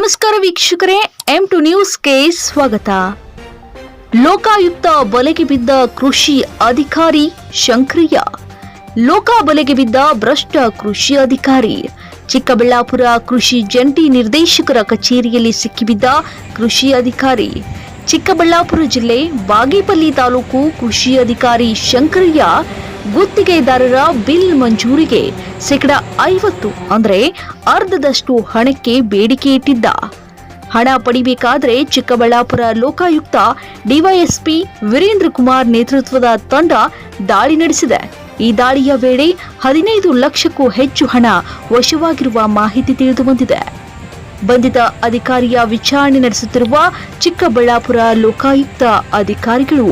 ನಮಸ್ಕಾರ ವೀಕ್ಷಕರೇ M to ನ್ಯೂಸ್ಗೆ ಸ್ವಾಗತ. ಲೋಕಾಯುಕ್ತ ಬಲೆಗೆ ಬಿದ್ದ ಕೃಷಿ ಅಧಿಕಾರಿ ಶಂಕ್ರಿಯ. ಲೋಕ ಬಲೆಗೆ ಬಿದ್ದ ಭ್ರಷ್ಟ ಕೃಷಿ ಅಧಿಕಾರಿ. ಚಿಕ್ಕಬಳ್ಳಾಪುರ ಕೃಷಿ ಜಂಟಿ ನಿರ್ದೇಶಕರ ಕಚೇರಿಯಲ್ಲಿ ಸಿಕ್ಕಿಬಿದ್ದ ಕೃಷಿ ಅಧಿಕಾರಿ. ಚಿಕ್ಕಬಳ್ಳಾಪುರ ಜಿಲ್ಲೆ ಬಾಗೇಪಲ್ಲಿ ತಾಲೂಕು ಕೃಷಿ ಅಧಿಕಾರಿ ಶಂಕರಯ್ಯ ಗುತ್ತಿಗೆದಾರರ ಬಿಲ್ ಮಂಜೂರಿಗೆ ಶೇಕಡ ಐವತ್ತು, ಅಂದರೆ ಅರ್ಧದಷ್ಟು ಹಣಕ್ಕೆ ಬೇಡಿಕೆ ಇಟ್ಟಿದ್ದ. ಹಣ ಪಡಿಬೇಕಾದ್ರೆ ಚಿಕ್ಕಬಳ್ಳಾಪುರ ಲೋಕಾಯುಕ್ತ ಡಿವೈಎಸ್ಪಿ ವೀರೇಂದ್ರ ಕುಮಾರ್ ನೇತೃತ್ವದ ತಂಡ ದಾಳಿ ನಡೆಸಿದೆ. ಈ ದಾಳಿಯ ವೇಳೆ ಹದಿನೈದು ಲಕ್ಷಕ್ಕೂ ಹೆಚ್ಚು ಹಣ ವಶವಾಗಿರುವ ಮಾಹಿತಿ ತಿಳಿದುಬಂದಿದೆ ಬಂಧಿತ ಅಧಿಕಾರಿಯ ವಿಚಾರಣೆ ನಡೆಸುತ್ತಿರುವ ಚಿಕ್ಕಬಳ್ಳಾಪುರ ಲೋಕಾಯುಕ್ತ ಅಧಿಕಾರಿಗಳು